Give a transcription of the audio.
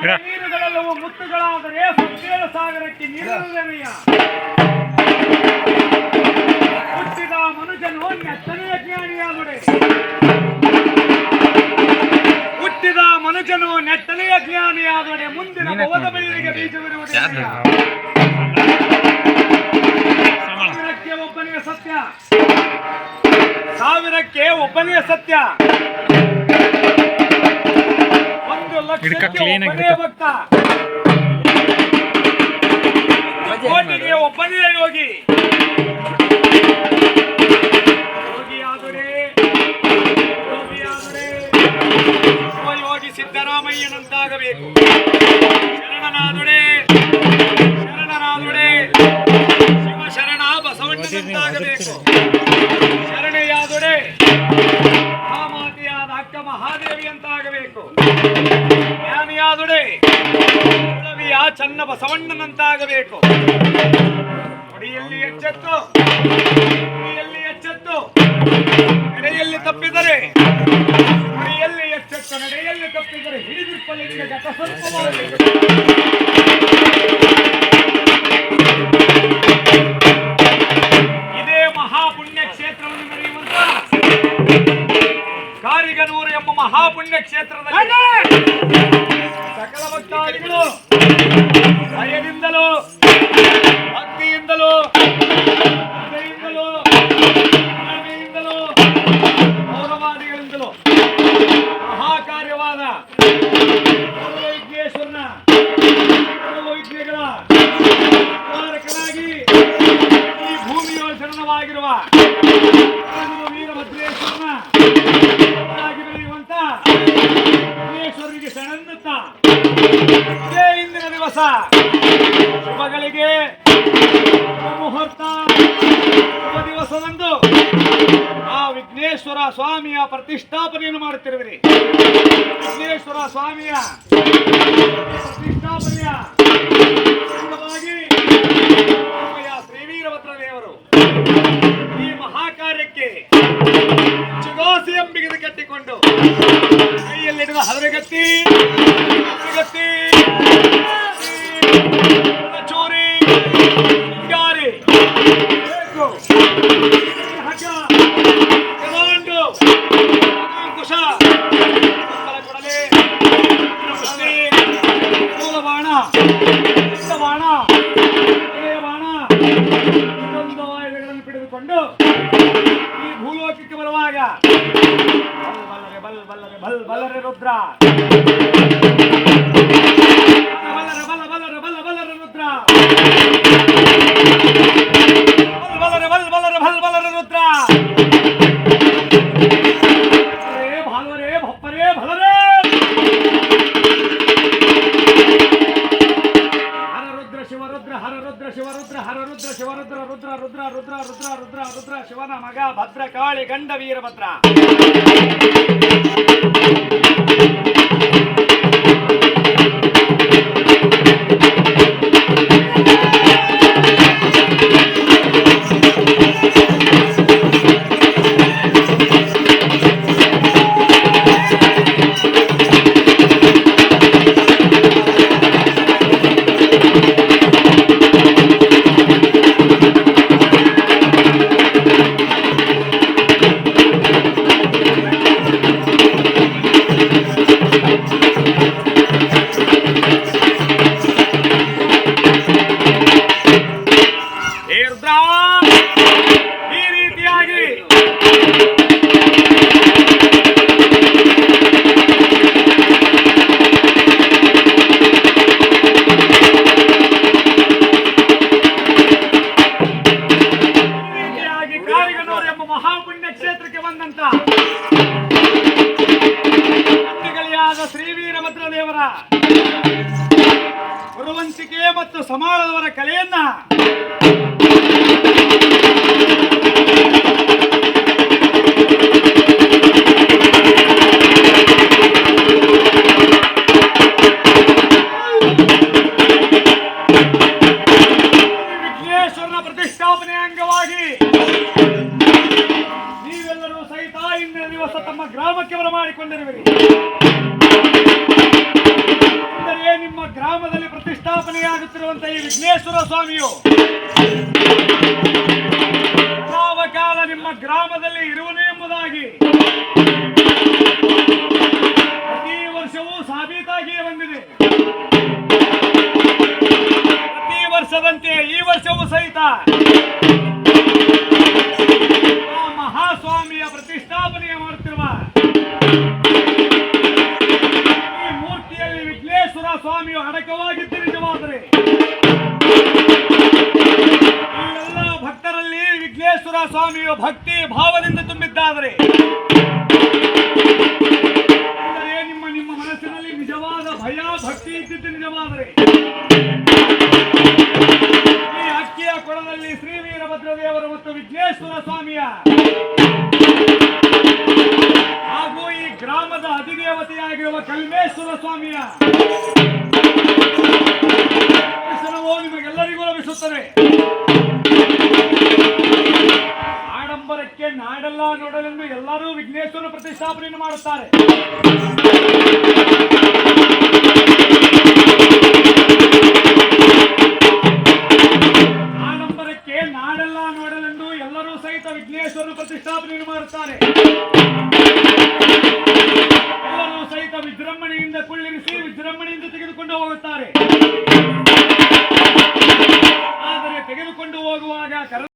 ಎಲ್ಲವೂ ಮುತ್ತುಗಳಾದರೆ ಸತ್ಯೇಳ ಸಾಗರಕ್ಕೆ ನೀರಲ್ಲನೆಯ ಹುಟ್ಟಿದ ಮನುಜನು ನೆತ್ತನೆಯ ಜ್ಞಾನಿಯಾಗುಡೆ ಹುಟ್ಟಿದ ಮನುಜನು ನೆಟ್ಟನೆಯ ಜ್ಞಾನಿಯಾದರೆ ಮುಂದಿನ ಭವದ ಬೀಜವಿರುವುದಿಲ್ಲ ಸಾವಿರಕ್ಕೆ ಒಬ್ಬನೇ ಸತ್ಯ. ಸಾವಿರಕ್ಕೆ ಒಬ್ಬನೇ ಸತ್ಯ. ಹಿಡ್ಕ ಕ್ಲೀನ್ ಆಗಿ ಕೋಟಿಗೆ ಒಬ್ಬನೇ ಯೋಗಿ ಯೋಗಿಯಾದರೆ ಯೋಗಿಯಾದರೆ ಶಿವಯೋಗಿ ಸಿದ್ದರಾಮಯ್ಯನಂತಾಗಬೇಕು. ಶರಣನಾದುಡೆ ಶರಣನಾದುಡೆ ಶಿವ ಶರಣ ಬಸವಣ್ಣನಂತಾಗಬೇಕು. ಶರಣೆಯಾದುಡೆ ಮಹಾದೇವಿ ಅಂತಾಗಬೇಕು. ಜ್ಞಾನಿಯಾದುಡೆ ಆ ಚನ್ನ ಬಸವಣ್ಣನಂತಾಗಬೇಕು ನುಡಿಯಲ್ಲಿ ಎಚ್ಚೆತ್ತು ನುಡಿಯಲ್ಲಿ ಎಚ್ಚೆತ್ತು ನಡೆಯಲ್ಲಿ ತಪ್ಪಿದರೆ ನುಡಿಯಲ್ಲಿ ಎಚ್ಚೆತ್ತು ನಡೆಯಲ್ಲಿ ತಪ್ಪಿದರೆ ಹಿಡಿದಿಪ್ಪಲಿಗೆ ಇದೇ ಮಹಾಪುಣ್ಯ ಕ್ಷೇತ್ರವನ್ನು ನಡೆಯುವಂತ ಕಾರಿಗನೂರು ಎಂಬ ಮಹಾಪುಣ್ಯ ಕ್ಷೇತ್ರದಲ್ಲಿ సకల భక్తాదికులు అయ్యనిందలు భక్తి ఇందలు ఇందలు ఇందలు పౌరవాదిగలిందలు ಶುಭಗಳಿಗೆ ಮುಹೂರ್ತ ಶುಭ ದಿವಸದಂದು ಆ ವಿಘ್ನೇಶ್ವರ ಸ್ವಾಮಿಯ ಪ್ರತಿಷ್ಠಾಪನೆಯನ್ನು ಮಾಡುತ್ತಿರುವಿರಿ. ವಿಘ್ನೇಶ್ವರ ಸ್ವಾಮಿಯ ಪ್ರತಿಷ್ಠಾಪನೆಯ ಹಿಡಿದುಕೊಂಡು ಈ ಭೂಲೋಕಕ್ಕೆ ಬರುವಾಗ ಬಲ್ ಬಲ್ಲರೆ ಬಲ್ ಬಲ್ಲರೆ ಬಲ್ ಬಲ್ಲರೆ ರುದ್ರ ருத்ர ருத்ர ருத்ர ருத்ர ருத்ர ருத்ர சிவன மகா பத்ர காளி கண்ட வீரபத்ரா ಶ್ರೀ ವೀರಭದ್ರ ದೇವರ ಗುರುವಂತಿಕೆ ಮತ್ತು ಸಮಾರದವರ ಕಲೆಯನ್ನ ವಿಘ್ನೇಶ್ವರನ ಪ್ರತಿಷ್ಠಾಪನೆ ಅಂಗವಾಗಿ ನೀವೆಲ್ಲರೂ ಸಹಿತ ಇಂದಿನ ದಿವಸ ತಮ್ಮ ಗ್ರಾಮಕ್ಕೆ ಬರಮಾಡಿಕೊಂಡಿರುವಿರಿ. ಅಂದರೆ ನಿಮ್ಮ ಗ್ರಾಮದಲ್ಲಿ ಪ್ರತಿಷ್ಠಾಪನೆಯಾಗುತ್ತಿರುವಂತಹ ಈ ವಿಘ್ನೇಶ್ವರ ಸ್ವಾಮಿಯು, ಯಾವ ಕಾಲ ನಿಮ್ಮ ಗ್ರಾಮದಲ್ಲಿ ಇರುವನು ಎಂಬುದಾಗಿ ಪ್ರತಿ ವರ್ಷವೂ ಸಾಬೀತಾಗಿಯೇ ಬಂದಿದೆ. ಪ್ರತಿ ವರ್ಷದಂತೆ ಈ ವರ್ಷವೂ ಸಹಿತ ವಿಘ್ನೇಶ್ವರ ಭಕ್ತಿ ಭಾವದಿಂದ ತುಂಬಿದ್ದಾದರೆ. ನಿಮ್ಮ ನಿಮ್ಮ ಮನಸ್ಸಿನಲ್ಲಿ ನಿಜವಾದ ಭಯ, ಭಕ್ತಿ ಇದ್ದಿದ್ದು ನಿಜವಾದರೆ. ಈ ಅಕ್ಕಿಯ ಕೊಳದಲ್ಲಿ ಶ್ರೀ ವೀರಭದ್ರದೇವರ ಮತ್ತು ವಿಘ್ನೇಶ್ವರ ಸ್ವಾಮಿಯ. ಹಾಗೂ ಈ ಗ್ರಾಮದ ಅಧಿದೇವತೆಯಾಗಿರುವ ಕಲ್ಮೇಶ್ವರ ಸ್ವಾಮಿಯ. ನಿಮಗೆಲ್ಲರಿಗೂ ಲಭಿಸುತ್ತದೆ. ಆಡಂಬರಕ್ಕೆ ನಾಡೆಲ್ಲ ನೋಡಲೆಂದು ಎಲ್ಲರೂ ವಿಘ್ನೇಶ್ವರ ಪ್ರತಿಷ್ಠಾಪನೆಯನ್ನು ಮಾಡುತ್ತಾರೆ. ಆಡಂಬರಕ್ಕೆ ನಾಡೆಲ್ಲ ನೋಡಲೆಂದು ಎಲ್ಲರೂ ಸಹಿತ ವಿಘ್ನೇಶ್ವರನ ಪ್ರತಿಷ್ಠಾಪನೆಯನ್ನು ಮಾಡುತ್ತಾರೆ. ಎಲ್ಲರೂ ಸಹಿತ ವಿಜೃಂಭಣೆಯಿಂದ ಕುಳ್ಳಿರಿಸಿ ವಿಜೃಂಭಣೆಯಿಂದ ತೆಗೆದುಕೊಂಡು ಹೋಗುತ್ತಾರೆ.